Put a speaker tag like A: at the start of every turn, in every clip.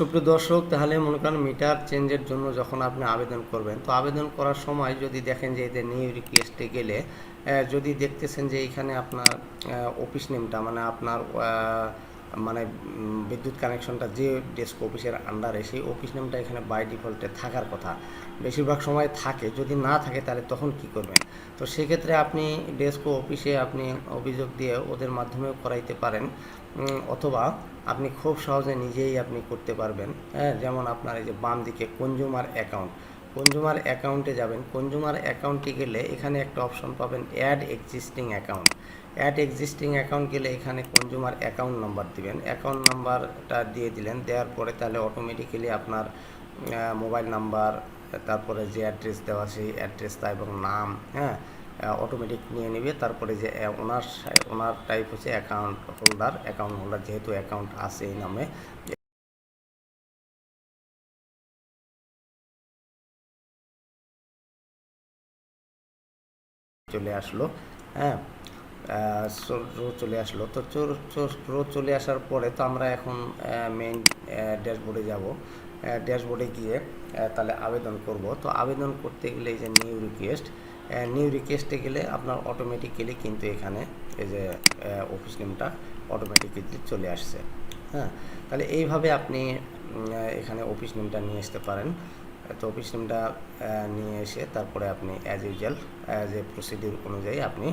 A: সুপ্রিয় দর্শক, তাহলে মনে করেন মিটার চেঞ্জের জন্য যখন আপনি আবেদন করবেন, তো আবেদন করার সময় যদি দেখেন যে এদের নিউ রিকোয়েস্টে গেলে যদি দেখতেছেন যে এখানে আপনার অফিস নেমটা মানে আপনার মানে বিদ্যুৎ কানেকশনটা যে ডেস্ক অফিসের আন্ডারে সেই অফিস নেমটা এখানে বাই ডিফল্টে থাকার কথা। বেশিরভাগ সময় থাকে, যদি না থাকে তাহলে তখন কি করবেন? তো সেক্ষেত্রে আপনি ডেস্ক অফিসে আপনি অভিযোগ দিয়ে ওদের মাধ্যমেও করাইতে পারেন অথবা আপনি খুব সহজে নিজেই আপনি করতে পারবেন হ্যাঁ? যেমন আপনার এই যে বাম দিকে কনজিউমার অ্যাকাউন্ট কনজিউমার অ্যাকাউন্টে যাবেন। কনজুমার অ্যাকাউন্টে গেলে এখানে একটা অপশন পাবেন add existing account add existing account গেলে এখানে কনজুমার অ্যাকাউন্ট নাম্বার দিবেন। অ্যাকাউন্ট নাম্বারটা দিয়ে দিলেন, দেওয়ার পরে তাহলে অটোমেটিক্যালি আপনার মোবাইল নাম্বার তারপরে যে অ্যাড্রেস দেওয়া সেই অ্যাড্রেসটা এবং নাম হ্যাঁ অটোমেটিক নিয়ে নেবে। তারপরে যে ওনার ওনার টাইপ হচ্ছে অ্যাকাউন্ট হোল্ডার অ্যাকাউন্ট হোল্ডার যেহেতু অ্যাকাউন্ট আছে এই নামে। চলে আসলো হ্যাঁ? রো চলে আসলো। তো রো চলে আসার পরে তো আমরা এখন মেইন ড্যাশবোর্ডে যাব। ড্যাশবোর্ডে গিয়ে তাহলে আবেদন করব। তো আবেদন করতে গেলে এই যে নিউ রিকোয়েস্ট নিউ রিকোয়েস্টে গেলে আপনার অটোমেটিক্যালি কিন্তু এখানে এই যে অফিস নেমটা অটোমেটিক্যালি চলে আসছে হ্যাঁ? তাহলে এইভাবে আপনি এখানে অফিস নেমটা নিয়ে আসতে পারেন। তো অফিস নেমটা নিয়ে এসে তারপরে আপনি as usual as a procedure অনুযায়ী আপনি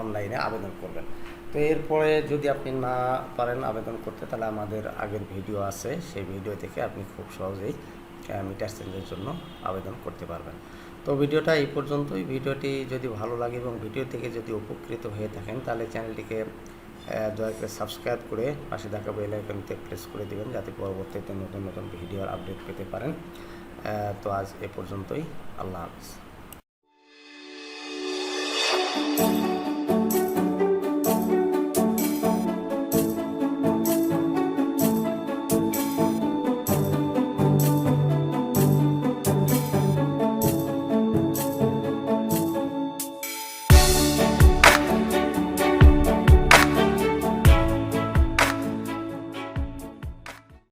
A: অনলাইনে আবেদন করবেন। তো এরপরে যদি আপনি না পারেন আবেদন করতে, তাহলে আমাদের আগের ভিডিও আছে। সেই ভিডিও থেকে আপনি খুব সহজেই মিটার চেঞ্জের জন্য আবেদন করতে পারবেন। তো ভিডিওটা এই পর্যন্তই। ভিডিওটি যদি ভালো লাগে এবং ভিডিও থেকে যদি উপকৃত হয়ে থাকেন, তাহলে চ্যানেলটিকে দয়া করে সাবস্ক্রাইব করে পাশে থাকা বেল আইকনতে প্রেস করে দিবেন যাতে পরবর্তীতে নতুন নতুন ভিডিওর আপডেট পেতে পারেন। তো আজ এ পর্যন্তই। আল্লাহ হাফিজ।